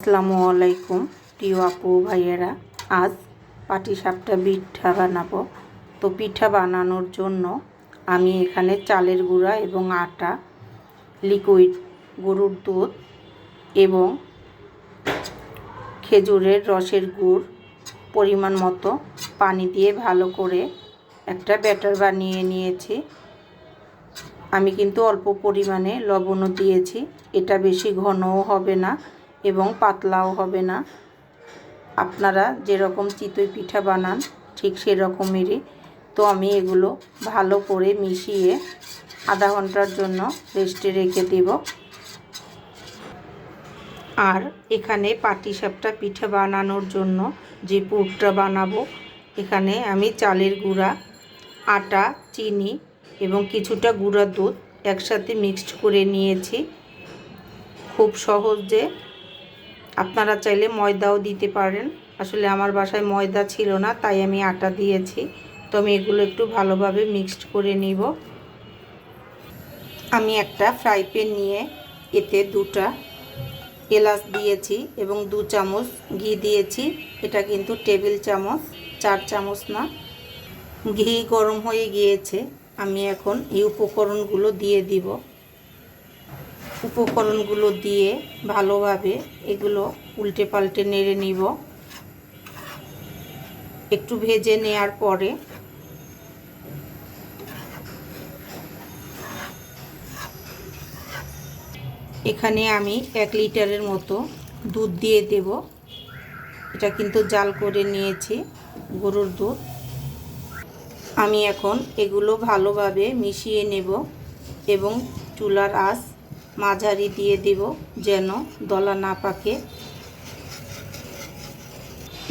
আসসালামু আলাইকুম, প্রিয় আপু, ভাইয়েরা। আজ পাটিসাপটা পিঠা বানাবো। তো পিঠা বানানোর জন্য আমি এখানে চালের গুঁড়া এবং আটা, লিকুইড, গরুর দুধ এবং খেজুরের রসের গুড় পরিমাণ মতো পানি দিয়ে ভালো করে একটা ব্যাটার বানিয়ে নিয়েছি। আমি কিন্তু অল্প পরিমাণে লবণও দিয়েছি। এটা বেশি ঘনও হবে না। এবং পাতলাও হবে না। আপনারা যেরকম চিতই পিঠা বানান, ঠিক সেরকমেরই। তো আমি এগুলো ভালো করে মিশিয়ে আধা ঘণ্টার জন্য রেস্টে রেখে দেব। আর এখানে পাটিসাপটা পিঠা বানানোর জন্য যে পুরটা বানাবো, এখানে আমি চালের গুঁড়া, আটা, চিনি এবং কিছুটা গুঁড়া দুধ একসাথে মিক্সড করে নিয়েছি। খুব সহজে আপনারা চাইলে ময়দাও দিতে পারেন। আসলে আমার বাসায় ময়দা ছিল না, তাই আমি আটা দিয়েছি। তো আমি এগুলো একটু ভালোভাবে মিক্সড করে নিব। আমি একটা ফ্রাই প্যান নিয়ে এতে দুটা এলাচ দিয়েছি এবং দু চামচ ঘি দিয়েছি। এটা কিন্তু টেবিল চামচ, চার চামচ না। ঘি গরম হয়ে গিয়েছে। আমি এখন এই উপকরণগুলো দিয়ে দিব। উপকরণগুলো দিয়ে ভালোভাবে এগুলো উল্টে পাল্টে নেড়ে নিব। একটু ভেজে নেওয়ার পরে এখানে আমি এক লিটারের মতো দুধ দিয়ে দেব। এটা কিন্তু জাল করে নিয়েছি, গরুর দুধ। আমি এখন এগুলো ভালোভাবে মিশিয়ে নেব এবং চুলার আঁচ মাঝারি দিয়ে দেব যেন দলা না পাকে।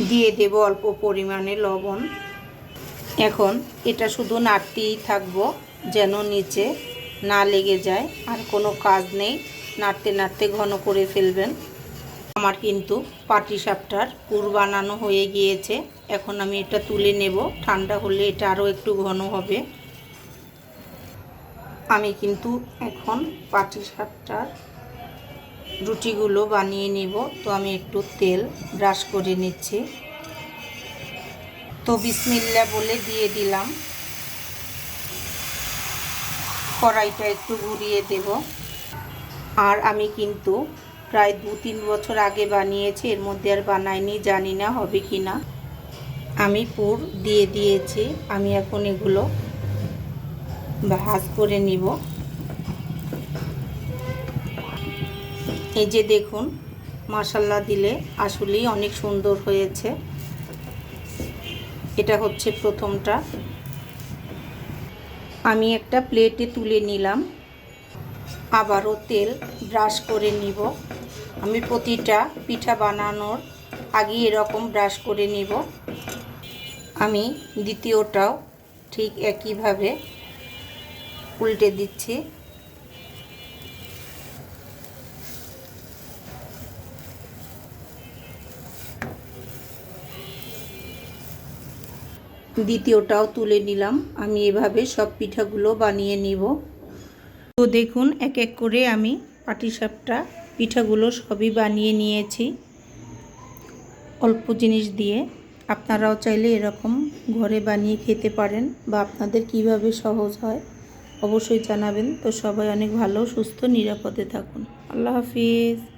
দিয়ে দেব অল্প পরিমাণে লবণ। এখন এটা শুধু নাড়তেই থাকব যেন নিচে না লেগে যায়, আর কোনো কাজ নেই। নাড়তে নাড়তে ঘন করে ফেলবেন। আমার কিন্তু পাটি সাপটার পুর বানানো হয়ে গিয়েছে। এখন আমি এটা তুলে নেব। ঠান্ডা হলে এটা আরও একটু ঘন হবে। আমি কিন্তু এখন পাটি পাটিসাপটার রুটিগুলো বানিয়ে নেব। তো আমি একটু তেল ব্রাশ করে নিচ্ছি। তো বিসমিল্লা বলে দিয়ে দিলাম। কড়াইটা একটু ঘুরিয়ে দেব। আর আমি কিন্তু প্রায় দু তিন বছর আগে বানিয়েছি, এর মধ্যে আর বানাইনি, জানি না হবে কি না আমি পুর দিয়ে দিয়েছি। আমি এখন এগুলো ভাজ করে নিব। এই যে দেখুন মাসাল্লা দিলে আসলেই অনেক সুন্দর হয়েছে। এটা হচ্ছে প্রথমটা। আমি একটা প্লেটে তুলে নিলাম। আবারও তেল ব্রাশ করে নিব। আমি প্রতিটা পিঠা বানানোর আগে এরকম ব্রাশ করে নিব। আমি দ্বিতীয়টাও ঠিক একইভাবে উল্টে দিচ্ছি। দ্বিতীয়টাও তুলে নিলাম। আমি এভাবে সব পিঠাগুলো বানিয়ে নিব। তো দেখুন, এক এক করে আমি পাটিসাপটা পিঠাগুলো সবই বানিয়ে নিয়েছি। অল্প জিনিস দিয়ে। আপনারাও চাইলে এরকম ঘরে বানিয়ে খেতে পারেন বা আপনাদের কীভাবে সহজ হয়। অবশ্যই জানাবেন। তো সবাই অনেক ভালো সুস্থ নিরাপদে থাকুন। আল্লাহ হাফিজ।